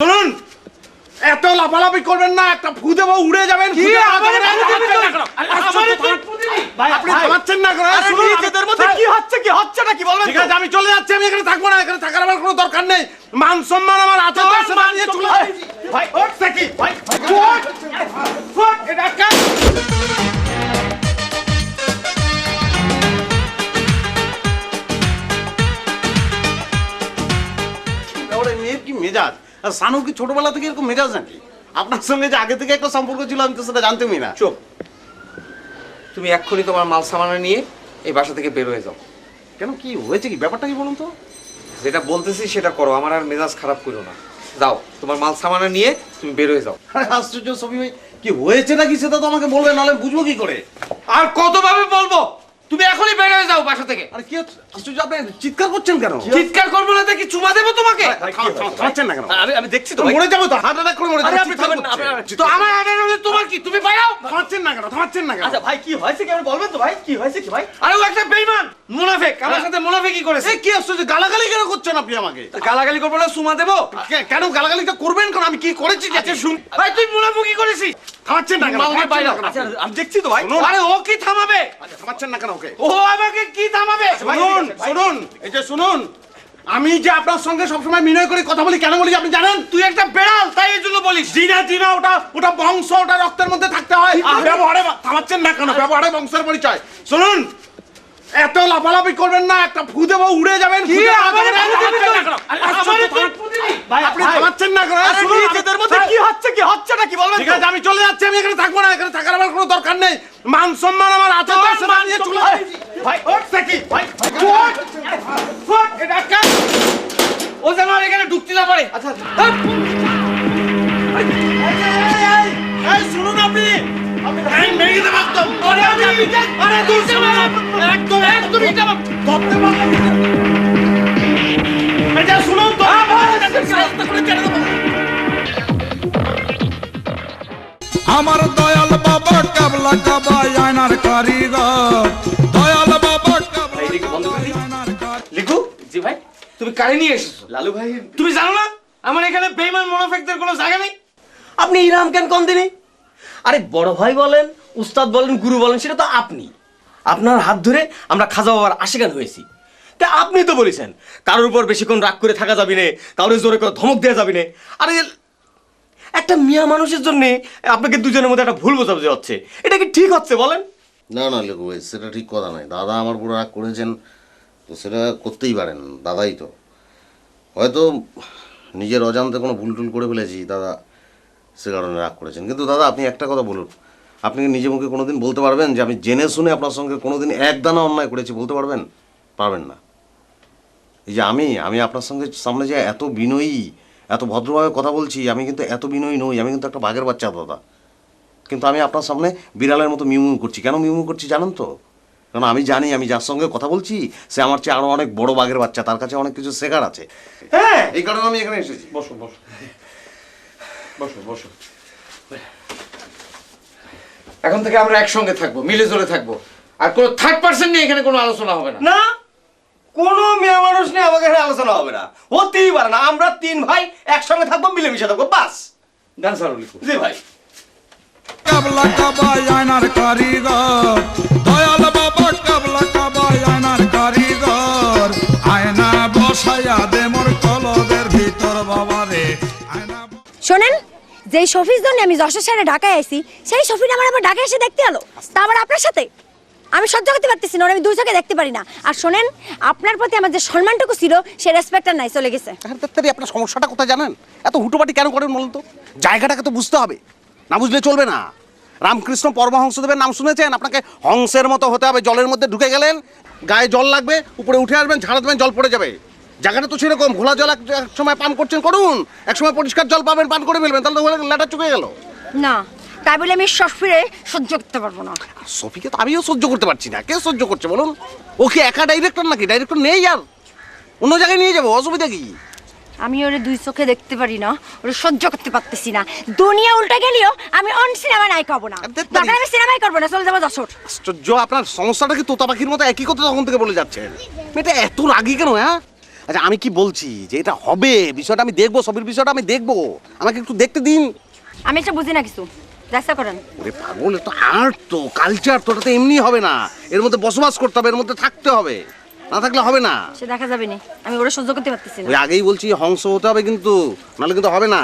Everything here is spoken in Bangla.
শুনুন এত লাফালাফি করবেন না একটা ফু দেবো উড়ে যাবেন? আপনি থামাচ্ছেন না কি হচ্ছে কি হচ্ছে না কি বলবেন ঠিক আছে আমি চলে যাচ্ছি আমি এখানে থাকব না এখানে থাকার আমার কোনো দরকার নেই। মান সম্মান আমার আছে ভাই, ভাই, আর সানুর কি ছোটবেলা থেকে এরকম মেজাজ নাকি? আপনার সঙ্গে যে আগে থেকে একটা সম্পর্ক ছিল আমি তো সেটা জানতামই না। চোখ তুমি এক্ষুনি তোমার মাল সামানা নিয়ে এই বাসা থেকে বের হয়ে যাও। কেন কি হয়েছে কি? ব্যাপারটা কি বলুন তো? যেটা বলতেছি সেটা করো আমার আর মেজাজ খারাপ করো না। যাও তোমার মাল সামানা নিয়ে তুমি বের হয়ে যাও। আরে আশ্চর্য ছবি ভাই কি হয়েছে নাকি সেটা তো আমাকে বলবে নাহলে বুঝব কি করে? আর কতভাবে বলব? তুমি এখনই বের হয়ে যাও বাসা থেকে। আরে কি হচ্ছে? আশ্চর্য আপনি চিৎকার করছেন কেন? চিৎকার করব না দেখি চুমা দেবো তোমাকে? থাম- থাম- থামাচ্ছেন না কেন? আমি আমি দেখছি তো মরে যাব তো হার্ট অ্যাটাক করে মরে আরে যাব আপনি থামেন না, করছে। আপনি- তো আমার আডার হলে তোমার কি? তুমি বাইরাও থামাচ্ছেন না কেন থামাচ্ছেন না কেন? আচ্ছা ভাই কি হয়েছে কি? আপনি বলবেন তো ভাই কি হয়েছে কি ভাই? আরে ও একটা বেইমান মুনাফেক। আমার সাথে মুনাফেকি করেছে? এ কি আশ্চর্য গালাগালি কেন করছেন আপনি আমাকে? গালাগালি করব না চুমা দেবো? কেন গালাগালিটা করবেন কেন? আমি কি করেছি আচ্ছা শুন ভাই তুই মুনাফুকি করেছিস? থামাচ্ছেন না কেন? আচ্ছা আমি দেখছি তো ভাই। আরে ও কি থামাবে? আচ্ছা, থামাচ্ছেন না কেন? ও আমাকে কি থামাবে? শুনুন শুনুন এই যে শুনুন আমি যে আপনার সঙ্গে সবসময় মিনয় করে কথা বলি কেন বলি আপনি জানেন? তুই একটা বেড়াল তাই এই জন্য বলিস। জিনা জিনা ওটা ওটা বংশ ওটা রক্তের মধ্যে থাকতে হয়। ব্যবহারে থামাচ্ছেন না কেন? ব্যবহারে বংশের পরিচয়। শুনুন এত লাফালাফি করবেন না একটা ফু দেবো উড়ে যাবেন কি? আবার ফু দিবি তুই? আরে, তুই ফু দিবি? ভাই, আপনি থামাচ্ছেন না কেন আরে শুনুন, নিজেদের মধ্যে কি হচ্ছে কি হচ্ছে না কি বলবেন ঠিক আছে আমি চলে যাচ্ছি আমি এখানে থাকব না এখানে থাকার আমার কোনো দরকার নেই মান সম্মান আমার আছে তো, সেটা নিয়ে চলে। ভাই, ওঠ, সাকি। ভাই, ওঠ। ওঠ, এটা কাজ। ও যেন এখানে ঢুকতে না পারে আচ্ছা এই, মেরে দেবো একদম। আরে আমি- আরে দূর থেকে আমার- একদম একদম। এটা ধরতে পারলাম না। এই তো। রাস্তা করে ছেড়ে দেবো। আমার দয়াল বাবা কাবলা কাবা আয়নার কারিগর। দয়াল বাবা কাবলা লিখু? জি ভাই। তুমি কারে নিয়ে এসেছ? লালু ভাই। তুমি জানো না? আমার এখানে বেইমান মোনাফেকদের কোনো জায়গা নেই? আপনি ইরাম কেন কোন দিনই আরে বড় ভাই বলেন, উস্তাদ বলেন, গুরু বলেন, সেটা তো আপনি। আপনার হাত ধরে আমরা খাজা বাবার আশিকান হয়েছি। তা আপনি তো বলেছেন, কারোর উপর বেশিক্ষণ রাগ করে থাকা যাবে না, কারোর জোরে করে ধমক দেওয়া যাবে না। আরে, একটা মিয়া মানুষের জন্য আপনাকে দুজনের মধ্যে একটা ভুল বোঝাবুঝি হচ্ছে। এটা কি ঠিক হচ্ছে বলেন? না না লেখু ভাই সেটা ঠিক কথা নয়। দাদা আমার পুরো রাগ করেছেন, তো সেটা করতেই পারেন, দাদাই তো। হয়তো নিজের অজান্তে কোনো ভুল টুল করে ফেলেছি, দাদা। সে কারণে রাগ করেছেন। কিন্তু দাদা, আপনি একটা কথা বলুন। আপনি কি নিজে মুখে কোনোদিন বলতে পারবেন যে আমি জেনে শুনে আপনার সঙ্গে কোনোদিন এক দানা অন্যায় করেছি বলতে পারবেন? পারবেন না। এই যে আমি আমি আপনার সঙ্গে সামনে যে এত বিনয়ী, এত ভদ্রভাবে কথা বলছি, আমি কিন্তু এত বিনয়ী নই, আমি কিন্তু একটা বাঘের বাচ্চা, দাদা। কিন্তু আমি আপনার সামনে বিড়ালের মতো মিউমিউ করছি। কেন মিউমিউ করছি জানেন তো? কারণ আমি জানি, আমি যার সঙ্গে কথা বলছি, সে আমার চেয়ে আরও অনেক বড় বাঘের বাচ্চা, তার কাছে অনেক কিছু শেখার আছে। হ্যাঁ এই কারণে আমি এখানে এসেছি। বসো বসো বসো বসো। এখন থেকে আমরা একসঙ্গে থাকব মিলে জুলে থাকব। আর কোনো থার্ড পার্সন নিয়ে এখানে কোনো আলোচনা হবে না। না কোনো মেয়ে মানুষ নিয়ে আমাকে এখানে আলোচনা হবে না। হতেই পারে না আমরা তিন ভাই একসঙ্গে থাকব মিলেমিশে থাকব বাস। গান সারো লিখু জি ভাই। কাবলা কাবা আয়নার কারিগর দয়াল যেই শফির জন্য আমি যশোর শহরে ঢাকায় আইছি, সেই শফির আমার আবার ঢাকায় এসে দেখতে এলো। তা আবার আপনার সাথে? আমি সহ্য করতে পারতেছি না আমি দুই চোখে দেখতে পারি না। আর শোনেন, আপনার প্রতি আমার যে সম্মানটুকু ছিল, সে রেসপেক্টটা নাই, চলে গেছে। আপনার সমস্যাটা কোথায় জানেন? এত হুটোপাটি কেন করেন বলুন তো? জায়গাটাকে তো বুঝতে হবে। না বুঝলে চলবে না। রামকৃষ্ণ পরমহংসদেবের নাম শুনেছেন? আপনাকে হংসের মতো হতে হবে, জলের মধ্যে ঢুকে গেলেন, গায়ে জল লাগবে, উপরে উঠে আসবেন, ঝাড়া দেবেন, জল পড়ে যাবে। জায়গাটা তো সেরকম ঘোলা জল এক সময় পান করছেন করুন। এক সময় পরিষ্কার জল পাবেন পান করে ফেলবেন তাহলে তো লেটা চুকে গেল। না তাই বলে আমি শফিরে সহ্য করতে পারব না। সফিকে তো আমিও সহ্য করতে পারছি না কে সহ্য করছে বলুন? ও কি একা ডাইরেক্টর নাকি? ডাইরেক্টর নেই আর। অন্য জায়গায় নিয়ে যাব অসুবিধা কি? আমি ওরে দুই চোখে দেখতে পারি না ওরে সহ্য করতে পারতেছি না। দুনিয়া উল্টা গেলেও আমি অন সিনেমা নাই খাব না। দরকার আমি সিনেমাই করব না চলে যাব যশোর। আশ্চর্য আপনার সমস্যাটা কি তোতা পাখির মতো একই কথা তখন থেকে বলে যাচ্ছেন? এটা এত রাগি কেন হ্যাঁ? আচ্ছা আমি কি বলছি যে এটা হবে? বিষয়টা আমি দেখব সবের বিষয়টা আমি দেখব। আমাকে একটু দেখতে দিন। আমি এটা বুঝি না কিছু। চেষ্টা করেন। ওরে পাগল এটা আর্ট তো কালচার তো ওটা তো এমনি হবে না। এর মধ্যে বসবাস করতে হবে এর মধ্যে থাকতে হবে। না থাকলে হবে না। সে দেখা যাবে না আমি ওরা সহ্য করতে পারতেছি না। ওই আগেই বলছি হংস হতে হবে কিন্তু নাহলে কিন্তু হবে না।